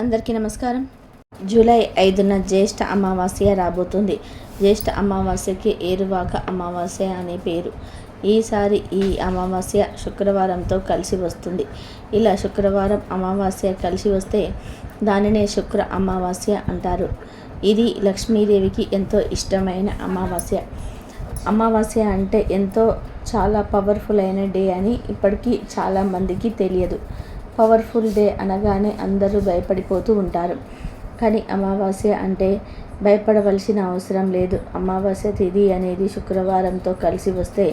అందరికీ నమస్కారం. జూలై ఐదున జ్యేష్ఠ అమావాస్య రాబోతుంది. జ్యేష్ఠ అమావాస్యకి ఏరువాక అమావాస్య అనే పేరు. ఈసారి ఈ అమావాస్య శుక్రవారంతో కలిసి వస్తుంది. ఇలా శుక్రవారం అమావాస్య కలిసి వస్తే దానినే శుక్ర అమావాస్య అంటారు. ఇది లక్ష్మీదేవికి ఎంతో ఇష్టమైన అమావాస్య. అమావాస్య అంటే ఎంతో చాలా పవర్ఫుల్ అయిన డే అని ఇప్పటికీ చాలామందికి తెలియదు. పవర్ఫుల్ డే అనగానే అందరూ భయపడిపోతూ ఉంటారు. కానీ అమావాస్య అంటే భయపడవలసిన అవసరం లేదు. అమావాస్య తిథి అనేది శుక్రవారంతో కలిసి వస్తే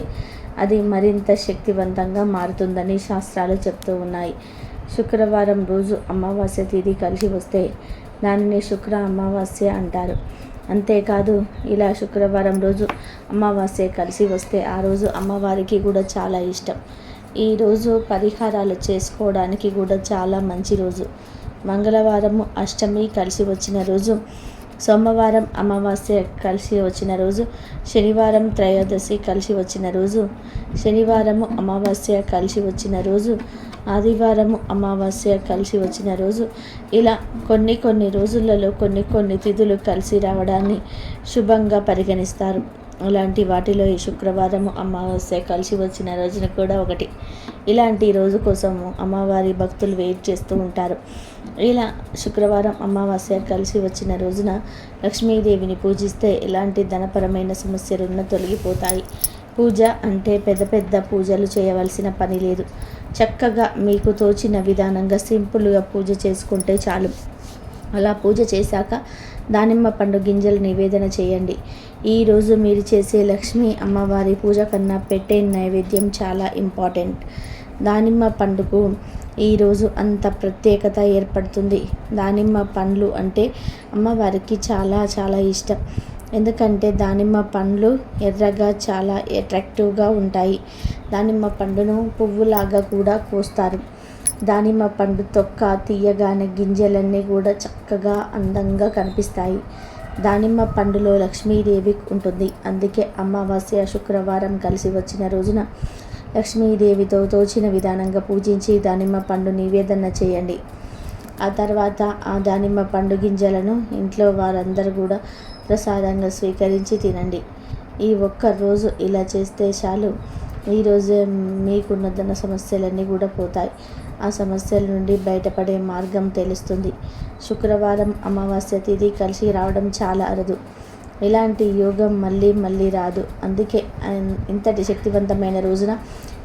అది మరింత శక్తివంతంగా మారుతుందని శాస్త్రాలు చెప్తూ ఉన్నాయి. శుక్రవారం రోజు అమావాస్య తిథి కలిసి వస్తే దానిని శుక్ర అమావాస్య అంటారు. అంతేకాదు ఇలా శుక్రవారం రోజు అమావాస్య కలిసి వస్తే ఆ రోజు అమ్మవారికి కూడా చాలా ఇష్టం. ఈరోజు పరిహారాలు చేసుకోవడానికి కూడా చాలా మంచి రోజు. మంగళవారము అష్టమి కలిసి వచ్చిన రోజు. సోమవారం అమావాస్య కలిసి వచ్చిన రోజు. శనివారం త్రయోదశి కలిసి వచ్చిన రోజు. శనివారము అమావాస్య కలిసి వచ్చిన రోజు. ఆదివారము అమావాస్య కలిసి వచ్చిన రోజు. ఇలా కొన్ని కొన్ని రోజులలో కొన్ని కొన్ని తిథులు కలిసి రావడాన్ని శుభంగా పరిగణిస్తారు. అలాంటి వాటిలో ఈ శుక్రవారం అమావాస్య కలిసి వచ్చిన రోజున కూడా ఒకటి. ఇలాంటి రోజు కోసం అమ్మవారి భక్తులు వెయిట్ చేస్తూ ఉంటారు. ఇలా శుక్రవారం అమావాస్య కలిసి వచ్చిన రోజున లక్ష్మీదేవిని పూజిస్తే ఎలాంటి ధనపరమైన సమస్యలున్న తొలగిపోతాయి. పూజ అంటే పెద్ద పెద్ద పూజలు చేయవలసిన పని లేదు. చక్కగా మీకు తోచిన విధానంగా సింపుల్గా పూజ చేసుకుంటే చాలు. అలా పూజ చేశాక దానిమ్మ పండు గింజలు నివేదన చేయండి. ఈరోజు మీరు చేసే లక్ష్మీ అమ్మవారి పూజ కన్నా పెట్టే నైవేద్యం చాలా ఇంపార్టెంట్. దానిమ్మ పండుకు ఈరోజు అంత ప్రత్యేకత ఏర్పడుతుంది. దానిమ్మ పండ్లు అంటే అమ్మవారికి చాలా చాలా ఇష్టం. ఎందుకంటే దానిమ్మ పండ్లు ఎర్రగా చాలా అట్రాక్టివ్గా ఉంటాయి. దానిమ్మ పండును పువ్వులాగా కూడా కోస్తారు. దానిమ్మ పండు తొక్క తీయగానే గింజలన్నీ కూడా చక్కగా అందంగా కనిపిస్తాయి. దానిమ్మ పండులో లక్ష్మీదేవి ఉంటుంది. అందుకే అమావాస్య శుక్రవారం కలిసి వచ్చిన రోజున లక్ష్మీదేవితో తోచిన విధానంగా పూజించి దానిమ్మ పండు నివేదన చేయండి. ఆ తర్వాత ఆ దానిమ్మ పండు గింజలను ఇంట్లో వారందరూ కూడా ప్రసాదంగా స్వీకరించి తినండి. ఈ ఒక్క రోజు ఇలా చేస్తే చాలు. ఈరోజే మీకున్న ధన సమస్యలన్నీ కూడా పోతాయి. ఆ సమస్యల నుండి బయటపడే మార్గం తెలుస్తుంది. శుక్రవారం అమావాస్య తిథి కలిసి రావడం చాలా అరుదు. ఇలాంటి యోగం మళ్ళీ మళ్ళీ రాదు. అందుకే ఇంతటి శక్తివంతమైన రోజున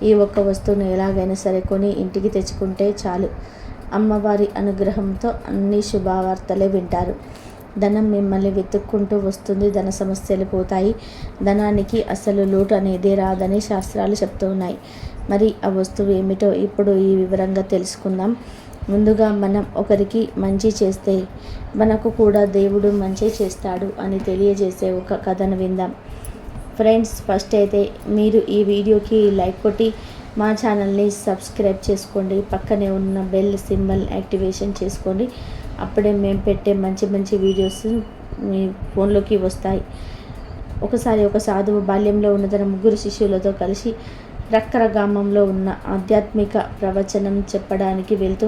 ఈ ఒక్క వస్తువును ఎలాగైనా సరే కొని ఇంటికి తెచ్చుకుంటే చాలు. అమ్మవారి అనుగ్రహంతో అన్ని శుభవార్తలే వింటారు. ధనం మిమ్మల్ని వెతుక్కుంటూ వస్తుంది. ధన సమస్యలు పోతాయి. ధనానికి అసలు లోటు అనేది రాదని శాస్త్రాలు చెప్తూ ఉన్నాయి. మరి ఆ వస్తువు ఏమిటో ఇప్పుడు ఈ వివరంగా తెలుసుకుందాం. ముందుగా మనం ఒకరికి మంచి చేస్తే మనకు కూడా దేవుడు మంచి చేస్తాడు అని తెలియజేసే ఒక కథను విందాం. ఫ్రెండ్స్ ఫస్ట్ అయితే మీరు ఈ వీడియోకి లైక్ కొట్టి మా ఛానల్ని సబ్స్క్రైబ్ చేసుకోండి. పక్కనే ఉన్న బెల్ సింబల్ యాక్టివేషన్ చేసుకోండి. అప్పుడే మేము పెట్టే మంచి మంచి వీడియోస్ మీ ఫోన్లోకి వస్తాయి. ఒకసారి ఒక సాధువు బాల్యంలో ఉన్న తన ముగ్గురు శిష్యులతో కలిసి రక్కర గ్రామంలో ఉన్న ఆధ్యాత్మిక ప్రవచనం చెప్పడానికి వెళ్తూ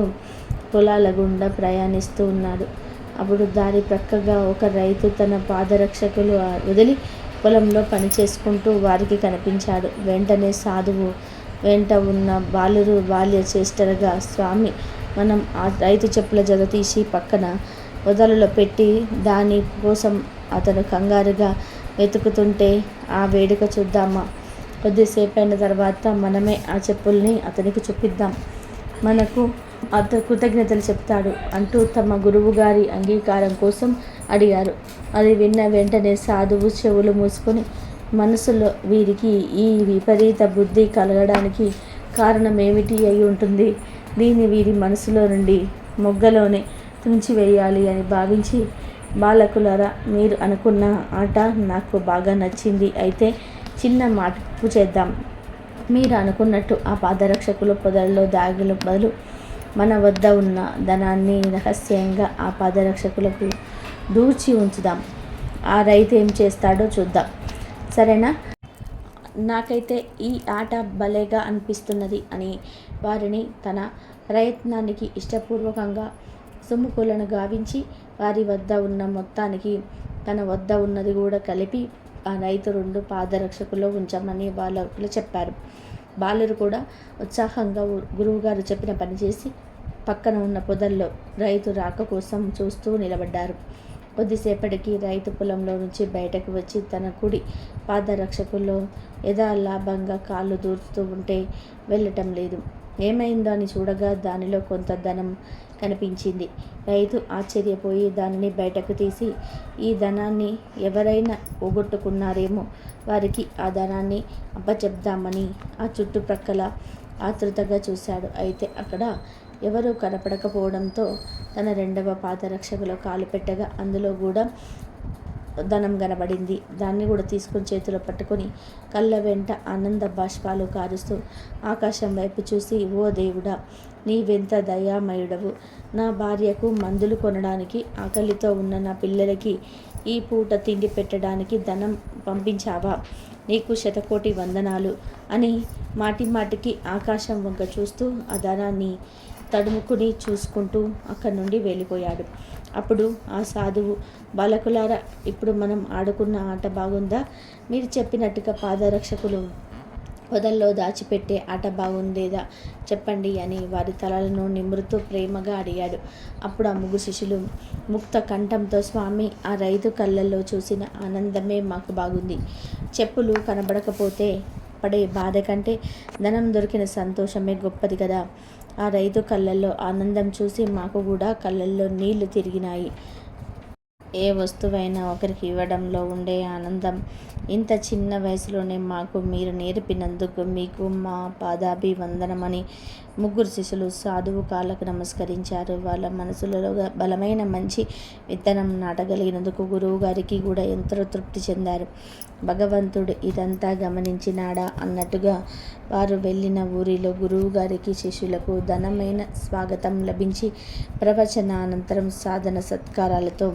పొలాల గుండా ప్రయాణిస్తూ ఉన్నాడు. అప్పుడు దారి ప్రక్కగా ఒక రైతు తన పాదరక్షకులు వదిలి పొలంలో పని చేసుకుంటూ వారికి కనిపించాడు. వెంటనే సాధువు వెంట ఉన్న బాలురు బాల్య చేష్టలుగా స్వామి మనం ఆ రైతు చెప్పుల జత తీసి పక్కన వదలలో పెట్టి దాని కోసం అతను కంగారుగా వెతుకుతుంటే ఆ వేడుక చూద్దామా? కొద్దిసేపు అయిన తర్వాత మనమే ఆ చెప్పుల్ని అతనికి చూపిద్దాం. మనకు అత కృతజ్ఞతలు చెప్తాడు అంటూ తమ గురువు గారి అంగీకారం కోసం అడిగారు. అది విన్న వెంటనే సాధువు చెవులు మూసుకొని మనసులో వీరికి ఈ విపరీత బుద్ధి కలగడానికి కారణం ఏమిటి అయి ఉంటుంది? దీన్ని వీరి మనసులో నుండి మొగ్గలోనే తుంచివేయాలి అని భావించి బాలకులరా మీరు అనుకున్న ఆట నాకు బాగా నచ్చింది. అయితే చిన్న మార్పు చేద్దాం. మీరు అనుకున్నట్టు ఆ పాదరక్షకులు పొదల్లో దాగిన బదులు మన వద్ద ఉన్న ధనాన్ని రహస్యంగా ఆ పాదరక్షకులకు దూచి ఉంచుదాం. ఆ రైతు ఏం చేస్తాడో చూద్దాం. సరేనా? నాకైతే ఈ ఆట భలేగా అనిపిస్తున్నది అని వారిని తన ప్రయత్నానికి ఇష్టపూర్వకంగా సొమ్ముకులను గావించి వారి వద్ద ఉన్న మొత్తానికి తన వద్ద ఉన్నది కూడా కలిపి ఆ రైతు రెండు పాదరక్షకుల్లో ఉంచామని బాలకులు చెప్పారు. బాలురు కూడా ఉత్సాహంగా గురువుగారు చెప్పిన పని చేసి పక్కన ఉన్న పొదల్లో రైతు రాక కోసం చూస్తూ నిలబడ్డారు. కొద్దిసేపటికి రైతు పొలంలో నుంచి బయటకు వచ్చి తన కుడి పాదరక్షకుల్లో యథాలాభంగా కాళ్ళు దూరుతూ ఉంటే వెళ్ళటం లేదు. ఏమైందో అని చూడగా దానిలో కొంత ధనం కనిపించింది. రైతు ఆశ్చర్యపోయి దానిని బయటకు తీసి ఈ ధనాన్ని ఎవరైనా పోగొట్టుకున్నారేమో వారికి ఆ ధనాన్ని అప్పచెప్దామని ఆ చుట్టుప్రక్కల ఆతృతగా చూశాడు. అయితే అక్కడ ఎవరూ కనపడకపోవడంతో తన రెండవ పాదరక్షకులో కాలు పెట్టగా అందులో కూడా ధనం కనబడింది. దాన్ని కూడా తీసుకుని చేతిలో పట్టుకొని కళ్ళ వెంట ఆనంద బాష్పాలు కారుస్తూ ఆకాశం వైపు చూసి ఓ దేవుడా నీవెంత దయామయుడవు. నా భార్యకు మందులు కొనడానికి ఆకలితో ఉన్న నా పిల్లలకి ఈ పూట తిండి పెట్టడానికి ధనం పంపించావా? నీకు శతకోటి వందనాలు అని మాటి మాటికి ఆకాశం వంక చూస్తూ ఆ ధనాన్ని తడుముకుని చూసుకుంటూ అక్కడి నుండి వెళ్ళిపోయాడు. అప్పుడు ఆ సాధువు బాలకులారా ఇప్పుడు మనం ఆడుకున్న ఆట బాగుందా? మీరు చెప్పినట్టుగా పాదరక్షకులు పొదల్లో దాచిపెట్టే ఆట బాగుందేదా చెప్పండి అని వారి తలలను నిమృతూ ప్రేమగా అడిగాడు. అప్పుడు ఆ ముగ్గురు శిష్యులు ముక్త కంఠంతో స్వామి ఆ రైతు కళ్ళల్లో చూసిన ఆనందమే మాకు బాగుంది. చెప్పులు కనబడకపోతే పడే బాధ కంటే ధనం దొరికిన సంతోషమే గొప్పది కదా. ఆ రైతు కళ్ళల్లో ఆనందం చూసి మాకు కూడా కళ్ళల్లో నీళ్ళు తిరిగినాయి. ఏ వస్తువైనా ఒకరికి ఇవ్వడంలో ఉండే ఆనందం ఇంత చిన్న వయసులోనే మాకు మీరు నేర్పినందుకు మీకు మా పాదాభివందనమని ముగ్గురు శిష్యులు సాధువు కాళ్ళకు నమస్కరించారు. వాళ్ళ మనసులలో బలమైన మంచి విత్తనం నాటగలిగినందుకు గురువు గారికి కూడా ఎంతో తృప్తి చెందారు. భగవంతుడు ఇదంతా గమనించినాడా అన్నట్టుగా వారు వెళ్ళిన ఊరిలో గురువు గారికి శిష్యులకు ధనమైన స్వాగతం లభించి ప్రవచనానంతరం సాధన సత్కారాలతో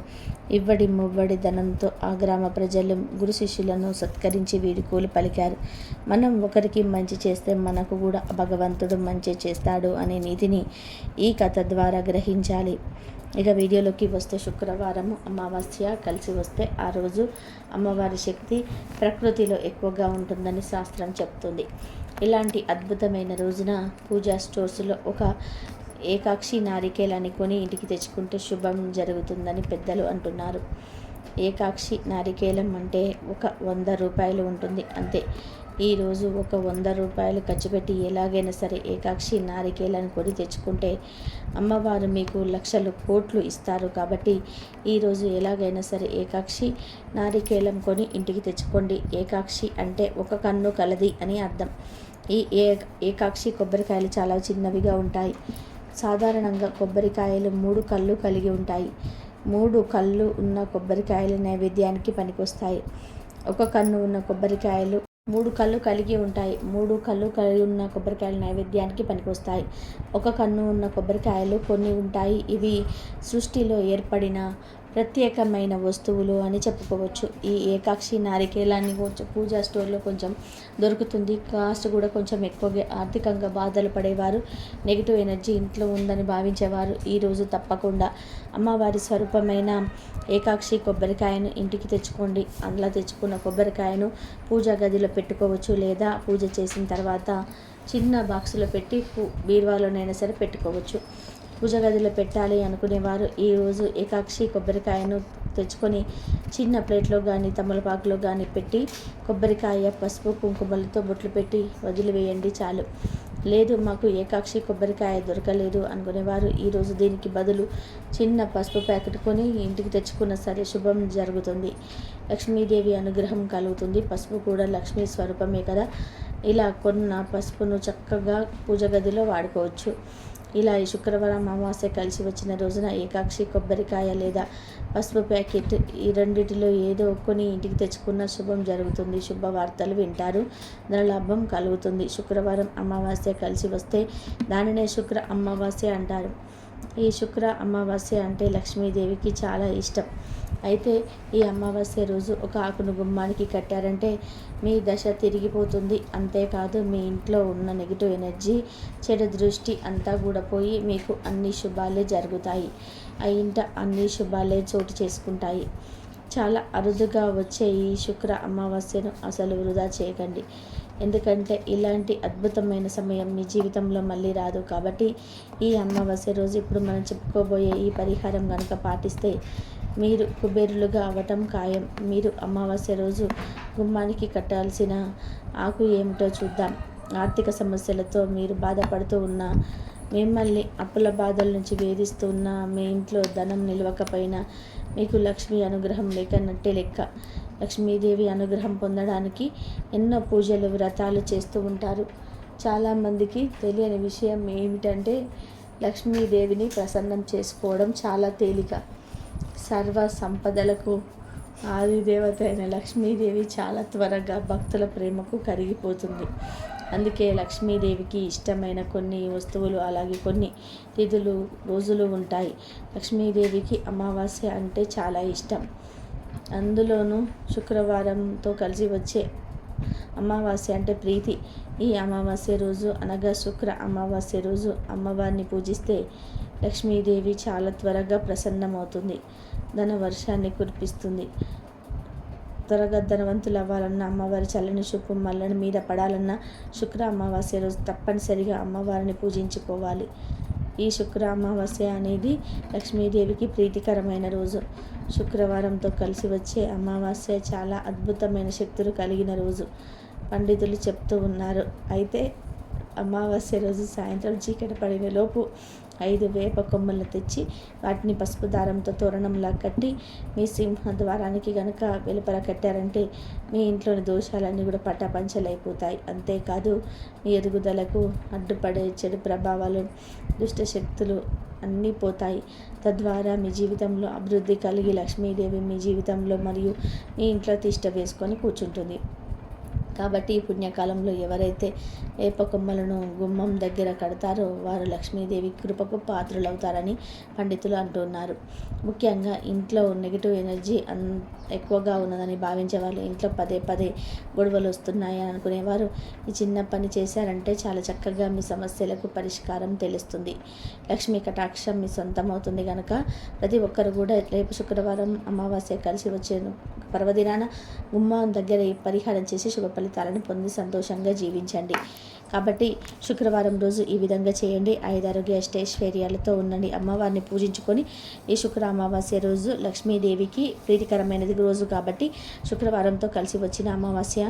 ఇవ్వడి మువ్వడి ధనంతో ఆ గ్రామ ప్రజలు గురు శిష్యులను సత్కరించి వీడుకోలు పలికారు. మనం ఒకరికి మంచి చేస్తే మనకు కూడా భగవంతుడు మంచి చేస్తాడు అనే నీతిని ఈ కథ ద్వారా గ్రహించాలి. ఇక వీడియోలోకి వస్తే శుక్రవారం అమావాస్య కలిసి వస్తే ఆ రోజు అమ్మవారి శక్తి ప్రకృతిలో ఎక్కువగా ఉంటుందని శాస్త్రం చెప్తుంది. ఇలాంటి అద్భుతమైన రోజున పూజా స్టోర్స్లో ఒక ఏకాక్షి నారికేలాన్ని కొని ఇంటికి తెచ్చుకుంటే శుభం జరుగుతుందని పెద్దలు అంటున్నారు. ఏకాక్షి నారికేలం అంటే ఒక వంద రూపాయలు ఉంటుంది అంతే. ఈరోజు ఒక వంద రూపాయలు ఖర్చు పెట్టి ఎలాగైనా సరే ఏకాక్షి నారికేలను కొని తెచ్చుకుంటే అమ్మవారు మీకు లక్షలు కోట్లు ఇస్తారు కాబట్టి ఈరోజు ఎలాగైనా సరే ఏకాక్షి నారికేలం కొని ఇంటికి తెచ్చుకోండి. ఏకాక్షి అంటే ఒక కన్ను కలది అని అర్థం. ఈ ఏ ఏకాక్షి కొబ్బరికాయలు చాలా చిన్నవిగా ఉంటాయి. సాధారణంగా కొబ్బరికాయలు మూడు కళ్ళు కలిగి ఉంటాయి. మూడు కళ్ళు ఉన్న కొబ్బరికాయలు నైవేద్యానికి పనికొస్తాయి. ఒక కన్ను ఉన్న కొబ్బరికాయలు మూడు కళ్ళు కలిగి ఉంటాయి. మూడు కళ్ళు కలిగి ఉన్న కొబ్బరికాయలు నైవేద్యానికి పనికొస్తాయి. ఒక కన్ను ఉన్న కొబ్బరికాయలు కొన్ని ఉంటాయి. ఇవి సృష్టిలో ఏర్పడిన ప్రత్యేకమైన వస్తువులు అని చెప్పుకోవచ్చు. ఈ ఏకాక్షి నారికేలాన్ని కొంచెం పూజా స్టోర్లో కొంచెం దొరుకుతుంది. కాస్ట్ కూడా కొంచెం ఎక్కువగా ఆర్థికంగా బాధలు పడేవారు. నెగిటివ్ ఎనర్జీ ఇంట్లో ఉందని భావించేవారు. ఈరోజు తప్పకుండా అమ్మవారి స్వరూపమైన ఏకాక్షి కొబ్బరికాయను ఇంటికి తెచ్చుకోండి. అందులో తెచ్చుకున్న కొబ్బరికాయను పూజా గదిలో పెట్టుకోవచ్చు లేదా పూజ చేసిన తర్వాత చిన్న బాక్సులో పెట్టి బీరువాలోనైనా సరే పెట్టుకోవచ్చు. పూజ గదిలో పెట్టాలి అనుకునేవారు. ఈరోజు ఏకాక్షి కొబ్బరికాయను తెచ్చుకొని చిన్న ప్లేట్లో కానీ తమలపాకులో కానీ పెట్టి కొబ్బరికాయ పసుపు కుంకుమలతో బొట్లు పెట్టి వదిలివేయండి చాలు. లేదు మాకు ఏకాక్షి కొబ్బరికాయ దొరకలేదు అనుకునేవారు. ఈరోజు దీనికి బదులు చిన్న పసుపు ప్యాకెట్ కొని ఇంటికి తెచ్చుకున్న సరే శుభం జరుగుతుంది. లక్ష్మీదేవి అనుగ్రహం కలుగుతుంది. పసుపు కూడా లక్ష్మీ స్వరూపమే కదా. ఇలా కొన్న పసుపును చక్కగా పూజ గదిలో వాడుకోవచ్చు. ఇలా ఈ శుక్రవారం అమావాస్య కలిసి వచ్చిన రోజున ఏకాక్షి కొబ్బరికాయ లేదా పసుపు ప్యాకెట్ ఈ రెండింటిలో ఏదో ఒక్కొని ఇంటికి తెచ్చుకున్న శుభం జరుగుతుంది. శుభవార్తలు వింటారు. ధనలాభం కలుగుతుంది. శుక్రవారం అమావాస్య కలిసి వస్తే దానినే శుక్ర అమావాస్య అంటారు. ఈ శుక్ర అమావాస్య అంటే లక్ష్మీదేవికి చాలా ఇష్టం. అయితే ఈ అమావాస్య రోజు ఒక ఆకును గుమ్మానికి కట్టారంటే మీ దశ తిరిగిపోతుంది. అంతేకాదు మీ ఇంట్లో ఉన్న నెగిటివ్ ఎనర్జీ చెడు దృష్టి అంతా కూడా పోయి మీకు అన్ని శుభాలే జరుగుతాయి. ఆ ఇంట అన్ని శుభాలే చోటు చేసుకుంటాయి. చాలా అరుదుగా వచ్చే ఈ శుక్ర అమావాస్యను అసలు వృధా చేయకండి. ఎందుకంటే ఇలాంటి అద్భుతమైన సమయం మీ జీవితంలో మళ్ళీ రాదు కాబట్టి ఈ అమావాస్య రోజు ఇప్పుడు మనం చెప్పుకోబోయే ఈ పరిహారం కనుక పాటిస్తే మీరు కుబేరులుగా అవ్వటం ఖాయం. మీరు అమావాస్య రోజు గుమ్మానికి కట్టాల్సిన ఆకు ఏమిటో చూద్దాం. ఆర్థిక సమస్యలతో మీరు బాధపడుతూ ఉన్న మిమ్మల్ని అప్పుల బాధల నుంచి వేధిస్తున్న మీ ఇంట్లో ధనం నిలవకపోయినా మీకు లక్ష్మీ అనుగ్రహం లేకన్నట్టే లెక్క. లక్ష్మీదేవి అనుగ్రహం పొందడానికి ఎన్నో పూజలు వ్రతాలు చేస్తూ ఉంటారు. చాలామందికి తెలియని విషయం ఏమిటంటే లక్ష్మీదేవిని ప్రసన్నం చేసుకోవడం చాలా తేలిక. సర్వ సంపదలకు ఆదిదేవత అయిన లక్ష్మీదేవి చాలా త్వరగా భక్తుల ప్రేమకు కరిగిపోతుంది. అందుకే లక్ష్మీదేవికి ఇష్టమైన కొన్ని వస్తువులు అలాగే కొన్ని తిథులు రోజులు ఉంటాయి. లక్ష్మీదేవికి అమావాస్య అంటే చాలా ఇష్టం. అందులోనూ శుక్రవారంతో కలిసి వచ్చే అమావాస్య అంటే ప్రీతి. ఈ అమావాస్య రోజు అనగా శుక్ర అమావాస్య రోజు అమ్మవారిని పూజిస్తే లక్ష్మీదేవి చాలా త్వరగా ప్రసన్నమవుతుంది. ధన వర్షాన్ని కురిపిస్తుంది. త్వరగా ధనవంతులు అవ్వాలన్నా అమ్మవారి చల్లని శుభం మల్లని మీద పడాలన్నా శుక్ర అమావాస్య రోజు తప్పనిసరిగా అమ్మవారిని పూజించుకోవాలి ఈ శుక్ర అమావాస్య అనేది లక్ష్మీదేవికి ప్రీతికరమైన రోజు. శుక్రవారంతో కలిసి వచ్చే అమావాస్య చాలా అద్భుతమైన శక్తులు కలిగిన రోజు. పండితులు చెప్తూ ఉన్నారు. అయితే అమావాస్య రోజు సాయంత్రం చీకటి పడిన లోపు ఐదు వేప కొమ్మలు తెచ్చి వాటిని పసుపు దారంతో తోరణంలా కట్టి మీ సింహ ద్వారానికి గనక వెలుపల కట్టారంటే మీ ఇంట్లోని దోషాలన్నీ కూడా పటాపంచలైపోతాయి. అంతేకాదు మీ ఎదుగుదలకు అడ్డుపడే చెడు ప్రభావాలు దుష్ట శక్తులు అన్నీ పోతాయి. తద్వారా మీ జీవితంలో అభివృద్ధి కలిగి లక్ష్మీదేవి మీ జీవితంలో మరియు మీ ఇంట్లో తిష్ట వేసుకొని కూర్చుంటుంది. కాబట్టి ఈ పుణ్యకాలంలో ఎవరైతే వేప కొమ్మలను గుమ్మం దగ్గర కడతారో వారు లక్ష్మీదేవి కృపకు పాత్రులవుతారని పండితులు అంటున్నారు. ముఖ్యంగా ఇంట్లో నెగిటివ్ ఎనర్జీ అన్ ఎక్కువగా ఉన్నదని భావించే వాళ్ళు ఇంట్లో పదే పదే గొడవలు వస్తున్నాయి అని అనుకునేవారు. ఈ చిన్న పని చేశారంటే చాలా చక్కగా మీ సమస్యలకు పరిష్కారం తెలుస్తుంది. లక్ష్మీ కటాక్షం మీ సొంతం అవుతుంది కనుక ప్రతి ఒక్కరు కూడా రేపు శుక్రవారం అమావాస్య కలిసి వచ్చే పర్వదినాన గుమ్మం దగ్గర ఈ పరిహారం చేసి శుభ ఫలితాలను పొంది సంతోషంగా జీవించండి. కాబట్టి శుక్రవారం రోజు ఈ విధంగా చేయండి. ఐదారోగ్య అష్టైశ్వర్యాలతో ఉండండి. అమ్మవారిని పూజించుకొని ఈ శుక్ర అమావాస్య రోజు లక్ష్మీదేవికి ప్రీతికరమైనది రోజు కాబట్టి శుక్రవారంతో కలిసి వచ్చిన అమావాస్య.